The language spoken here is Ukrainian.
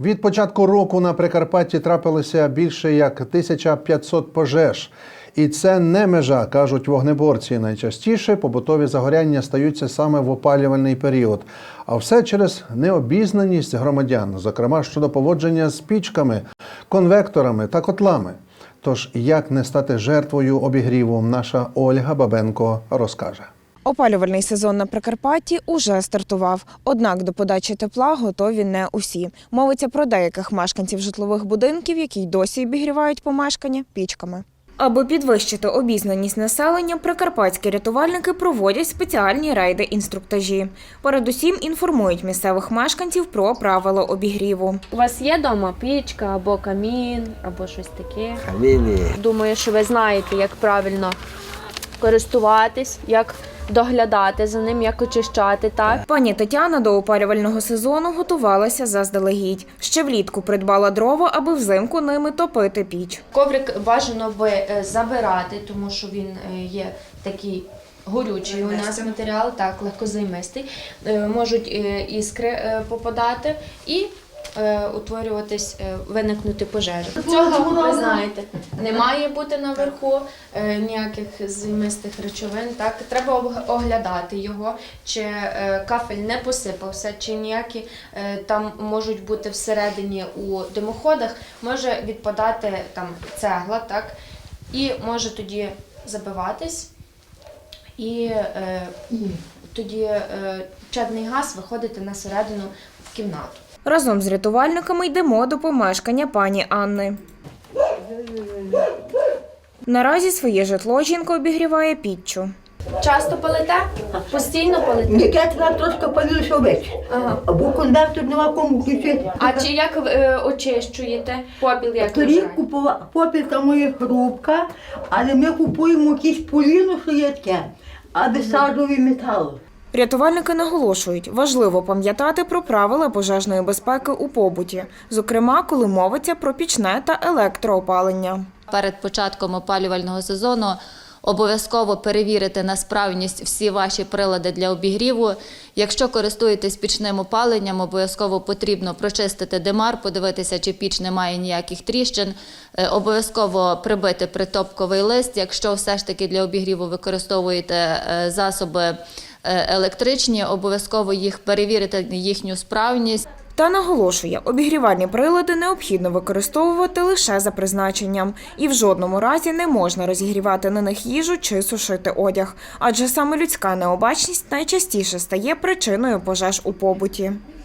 Від початку року на Прикарпатті трапилося більше як 1500 пожеж. І це не межа, кажуть вогнеборці. Найчастіше побутові загоряння стаються саме в опалювальний період. А все через необізнаність громадян, зокрема щодо поводження з пічками, конвекторами та котлами. Тож, як не стати жертвою обігріву, наша Ольга Бабенко розкаже. Опалювальний сезон на Прикарпатті уже стартував. Однак до подачі тепла готові не усі. Мовиться про деяких мешканців житлових будинків, які й досі обігрівають помешкання пічками. Аби підвищити обізнаність населення, прикарпатські рятувальники проводять спеціальні рейди інструктажі. Передусім інформують місцевих мешканців про правила обігріву. У вас є вдома пічка або камін, або щось таке. Каміни. Думаю, що ви знаєте, як правильно користуватись, як доглядати за ним, як очищати. Так Пані Тетяна до опалювального сезону готувалася заздалегідь. Ще влітку придбала дрова, аби взимку ними топити піч. Коврик бажано би е, забирати, тому що він е, є такий горючий у нас матеріал, так, легкозаймистий. Е, Можуть іскри попадати і утворюватись, е, виникнути пожежі. Цього ви знаєте, не має бути наверху е, ніяких займистих речовин. Так, треба оглядати його, чи е, кафель не посипався, чи ніякі е, там можуть бути всередині у димоходах, може відпадати там цегла, так, і може тоді забиватись, і е, тоді е, чадний газ виходити на середину в кімнату. Разом з рятувальниками йдемо до помешкання пані Анни. Наразі своє житло жінка обігріває піччю. Часто палите? Постійно палите? Яке треба трошки палюся ввечері. Ага. Або конвертор нема кому включити. А чи як е, очищуєте попіл, як Торік вважаєте? купувала попіл там моя хрупка, але ми купуємо якісь поліну, що є таке, аби саджовий метал. Рятувальники наголошують, важливо пам'ятати про правила пожежної безпеки у побуті, зокрема, коли мовиться про пічне та електроопалення. перед початком опалювального сезону обов'язково перевірити на справність всі ваші прилади для обігріву. Якщо користуєтесь пічним опаленням, обов'язково потрібно прочистити димар, подивитися, чи піч не має ніяких тріщин. Е, Обов'язково прибити притопковий лист. Якщо все ж таки для обігріву використовуєте е, засоби електричні, обов'язково їх перевірити їхню справність. Та наголошує, обігрівальні прилади необхідно використовувати лише за призначенням, і в жодному разі не можна розігрівати на них їжу чи сушити одяг, адже саме людська необачність найчастіше стає причиною пожеж у побуті.